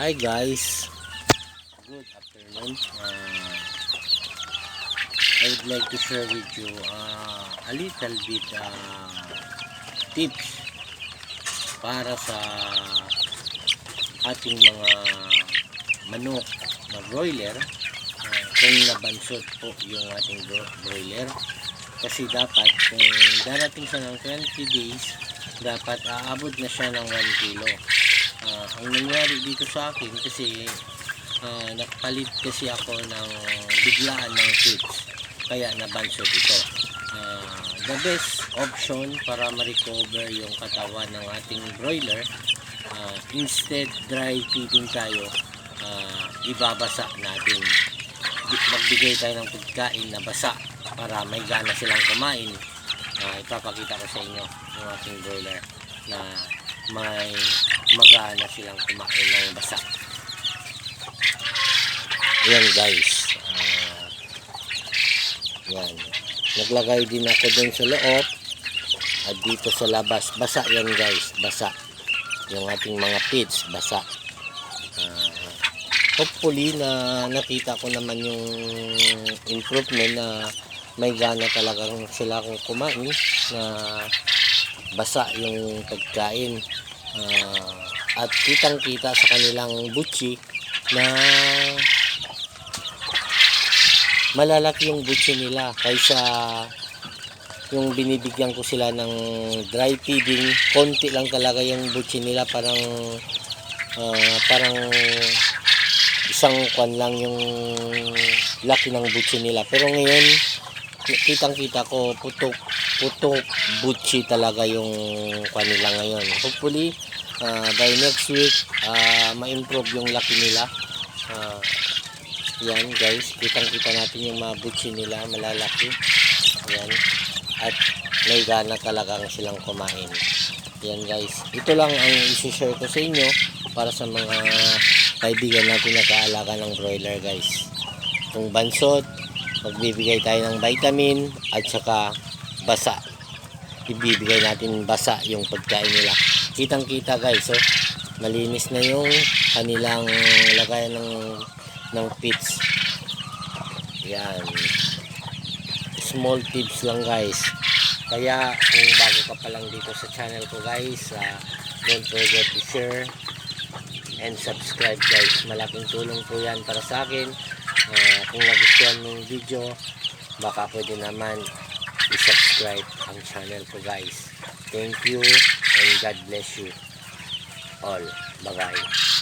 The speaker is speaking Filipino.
Hi guys. Good afternoon. Uh, I would like to share with you uh, a little bit uh, tips para sa ating mga manok na broiler uh, kung nabansot po yung ating bro- broiler kasi dapat kung darating siya ng 20 days dapat aabot na siya ng 1 kilo Ah, ang nangyari dito sa akin kasi uh, nakapalit kasi ako ng biglaan ng feeds kaya nabansot ito Ah, the best option para ma-recover yung katawan ng ating broiler ah, instead dry feeding tayo ah, ibabasa natin. Magbigay tayo ng pagkain na basa para may gana silang kumain. Ah, ipapakita ko sa inyo yung ating broiler na may magana silang kumain ng basa. Yan guys. Ah, yan. Naglagay din ako dun sa loob at dito sa labas. Basa yan guys. Basa. Yung ating mga pits. Basa. Ah, hopefully na nakita ko naman yung improvement na may gana talagang sila kung kumain na basa yung pagkain Ah, at kitang kita sa kanilang butchi na malalaki yung butchi nila kaysa yung binibigyan ko sila ng dry feeding. Konti lang talaga yung butchi nila parang ah, parang isang kwan lang yung laki ng butchi nila. Pero ngayon kitang kita ko putok putok butchi talaga yung kanila ngayon. Hopefully ah, by next week ah, ma-improve yung laki nila. Ah, yan guys. Kitang kita natin yung mga butchi nila malalaki. Yan. At may gana talagang silang kumain. Yan guys. Ito lang ang isi-share ko sa inyo para sa mga kaibigan natin na kaalaga ng broiler guys. Kung bansot magbibigay tayo ng vitamin at saka basa. Ibibigay natin basa yung pagkain nila. Kitang kita guys oh, malinis na yung kanilang lagayan ng ng pits. Yan. Small tips lang guys. Kaya kung bago ka pa lang dito sa channel ko guys ah, don't forget to share and subscribe guys. Malaking tulong po yan para sa akin. Ah, kung nagustuhan mo yung video baka pwede naman i-subscribe ang channel ko guys. Thank you and God bless you all. Bye bye